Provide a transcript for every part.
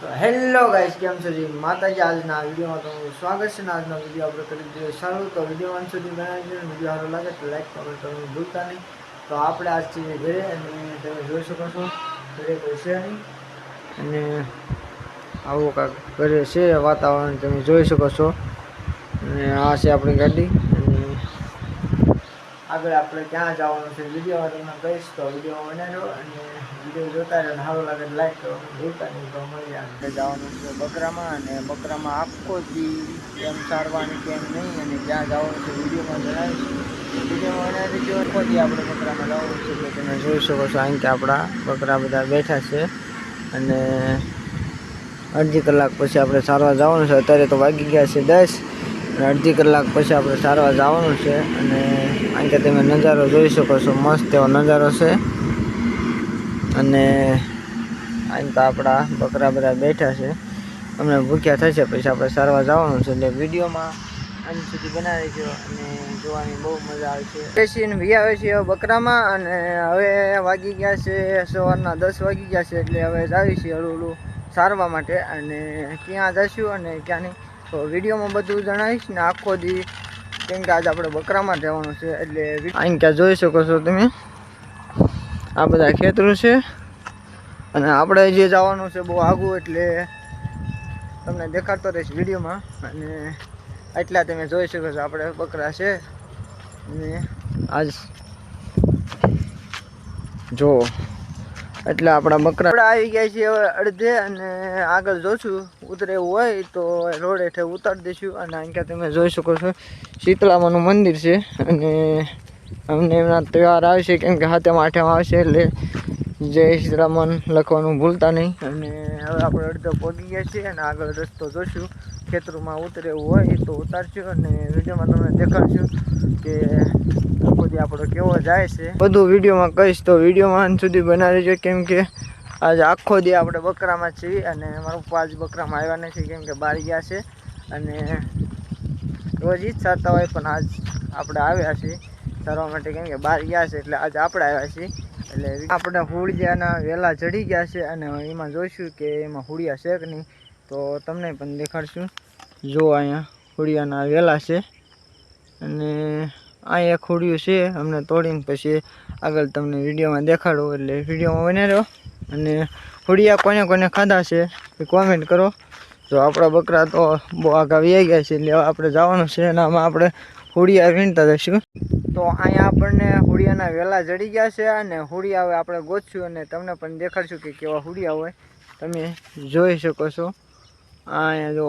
તો hello guys, કેમ છો જી? માતાજી, આજના વિડીયોમાં તમારું સ્વાગત છે આજનો વીડિયો આપણે કરી દઈએ સારું. તો વીડિયો અંત સુધી બનાવી વીડિયો સારો લાગે તો લાઈક કરો તમે ભૂલતા નહીં. તો આપણે આજ છીએ ઘરે અને તમે જોઈ શકો છો, ઘરે છે નહીં. અને આવું કાંક ઘરે છે વાતાવરણ, તમે જોઈ શકો છો. અને આ છે આપણી ગાડી. આગળ આપણે ક્યાં જવાનું છે વીડિયો તમને કહીશ તો વીડિયો બનાવ્યો અને વીડિયો જોતા રહે સારું લાગે લાઈક કરવાનું ભૂલતા નહીં તો મળી આપણે જવાનું છે બકરામાં અને બકરામાં આખો દી કેમ સારવાની કેમ નહીં અને ક્યાં જવાનું છે વિડીયોમાં જણાવીશ. વિડીયોમાં બનાવી આપણે બકરામાં જવાનું છે. તમે જોઈ શકો છો અહીં કે આપણા બકરા બધા બેઠા છે. અને અડધી કલાક પછી આપણે સારવાર જવાનું છે. અત્યારે તો વાગી ગયા છે દસ. અડધી કલાક પછી આપણે સારવાર જવાનું છે અને અહીંયા તમે નજારો જોઈ શકો છો, મસ્ત એવો નજારો છે. અને અહીં તો આપણા બકરા બધા બેઠા છે. અમને ભૂખ્યા થશે પછી આપણે સારવાર જવાનું છે. એટલે વિડીયોમાં અંત સુધી બનાવી છે અને જોવાની બહુ મજા આવે છે. બેસીને વી આવે છે બકરામાં અને હવે વાગી ગયા છે, સવારના દસ વાગી ગયા છે એટલે હવે જાવી છીએ હળું હળું સારવા માટે. અને ક્યાં જશું અને ક્યાં નહીં. તો વિડીયોમાં બધું જણાવીશ ને આખો દી, કેમ કે આજે આપણે બકરામાં જવાનું છે, એટલે અહીં ક્યાં જોઈ શકો છો તમે? આ બધા ખેતરો છે. અને આપણે જે જવાનું છે બહુ આગું, એટલે તમને દેખાડતો રહીશ વિડીયોમાં. અને એટલા તમે જોઈ શકો છો આપણે બકરા છે. અને આજ જો એટલે આપણા બકરા આવી ગયા છીએ હવે અડધે અને આગળ જોશું. ઉતરે હોય તો રોડ હેઠે ઉતારી દઈશું અને અહીં તમે જોઈ શકો છો. શીતળામાનું મંદિર છે અને અમને એમના તહેવાર આવશે કેમ કે હાથે માઠેમાં આવશે એટલે જય શીતળામન લખવાનું ભૂલતા નહીં. અને હવે આપણે અડધો પહોંચી ગયા છીએ અને આગળ રસ્તો જોશું. ખેતરોમાં ઉતરેવું હોય એ તો ઉતારશું અને વિડીયોમાં તમને દેખાડશું કે આખો દી આપણો કેવો જાય છે. બધું વિડીયોમાં કહીશ તો વિડીયોમાં સુધી બનાવી દેજો કેમ કે આજે આખો દી આપણે બકરામાં છીએ અને મારા પપ્પા આજ બકરામાં આવ્યા નથી કેમ કે બહાર ગયા છે અને રોજ ઈચ્છાતા હોય પણ આજ આપણે આવ્યા છીએ. સારવા માટે કેમ કે બહાર ગયા છે એટલે આજે આપણે આવ્યા છીએ. એટલે આપણે હુડિયાના વેલા ચડી ગયા છે અને એમાં જોઈશું કે એમાં હુડિયા છે કે નહીં. તો તમને પણ દેખાડશું. જો અહીંયા હુડિયાના વેલા છે અને અહીંયા ખોડિયું છે, અમને તોડીને પછી આગળ તમને વિડીયોમાં દેખાડો. એટલે વિડીયોમાં બને રહો અને હુડિયા કોને કોને ખાધા છે એ કોમેન્ટ કરો. જો આપણા બકરા તો બહુ આગા વ્યાઈ ગયા છે, એટલે આપણે જવાનું છે અને આમાં આપણે હુડિયા વીણતા જઈશું. તો અહીંયા આપણને હુડિયાના વેલા જડી ગયા છે અને હુડિયા હવે આપણે ગોતશું અને તમને પણ દેખાડશું કે કેવા હુડિયા હોય. તમે જોઈ શકો છો. અહીંયા જો,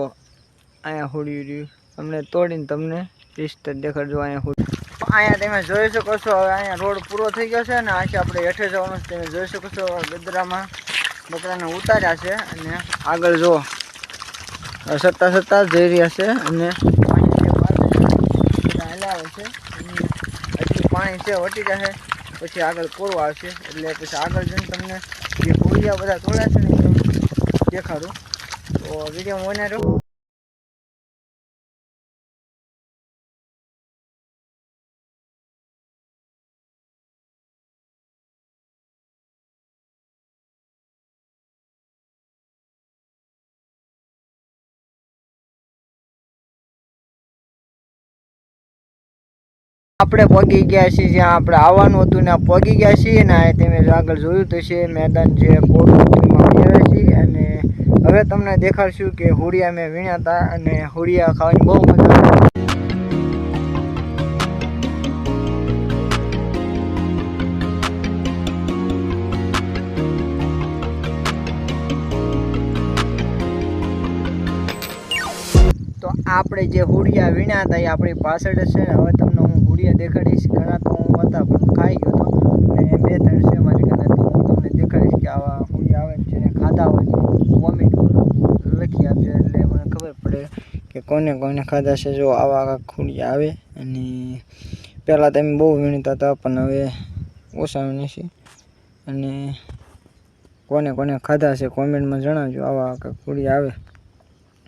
અહીંયા હુડિયું રહ્યું. તમને તોડીને તમને લિસ્ટ જ દેખાડજો, અહીંયા હુડી અહીંયા તમે જોઈ શકો છો, હવે અહીંયા રોડ પૂરો થઈ ગયો છે અને આખી આપણે હેઠે જવાનું છે. તમે જોઈ શકો છો ગદરામાં બકરાને ઉતાર્યા છે અને આગળ જો સત્તા સત્તા જઈ રહ્યા છે અને હલાવે છે હજી પાણી છે, વટી જશે પછી આગળ કોરો આવશે. એટલે પછી આગળ જઈને તમને જે ભૂરિયા બધા તોડ્યા છે ને દેખાડું. તો વીડિયો મને રહ્યો આપણે પગી ગયા છીએ જ્યાં આપણે આવવાનું હતું ને પગી ગયા છીએ ને તમે આગળ જોયું તો છે મેદાન જે કોટમાં આવ્યા છીએ અને હવે તમને દેખાડશું કે હુડિયા મેં વીણ્યા હતા અને હુડિયા ખાવાની બહુ મજા આવી તો આપણે જે હુડિયા વીણ્યા હતા એ આપણી પાછળ છે હવે તમને હું હુડિયા દેખાડીશ. ઘણા તો હું હતા પણ ખાઈ ગયો હતો અને બે ત્રણ છે મારી ઘરે તો હું તમને દેખાડીશ કે આવા હુડિયા આવે ને જેને ખાધા હોય વોમિટ લખી આપજો એટલે મને ખબર પડે કે કોને કોને ખાધા છે, જો આવા કાંઈક હુડિયા આવે. અને પહેલાં તમે બહુ વીણતા હતા, પણ હવે ઓછા. વીણે છે અને કોને કોને ખાધા છે કોમેન્ટમાં જણાવજો આવા કાંઈક હુડિયા આવે.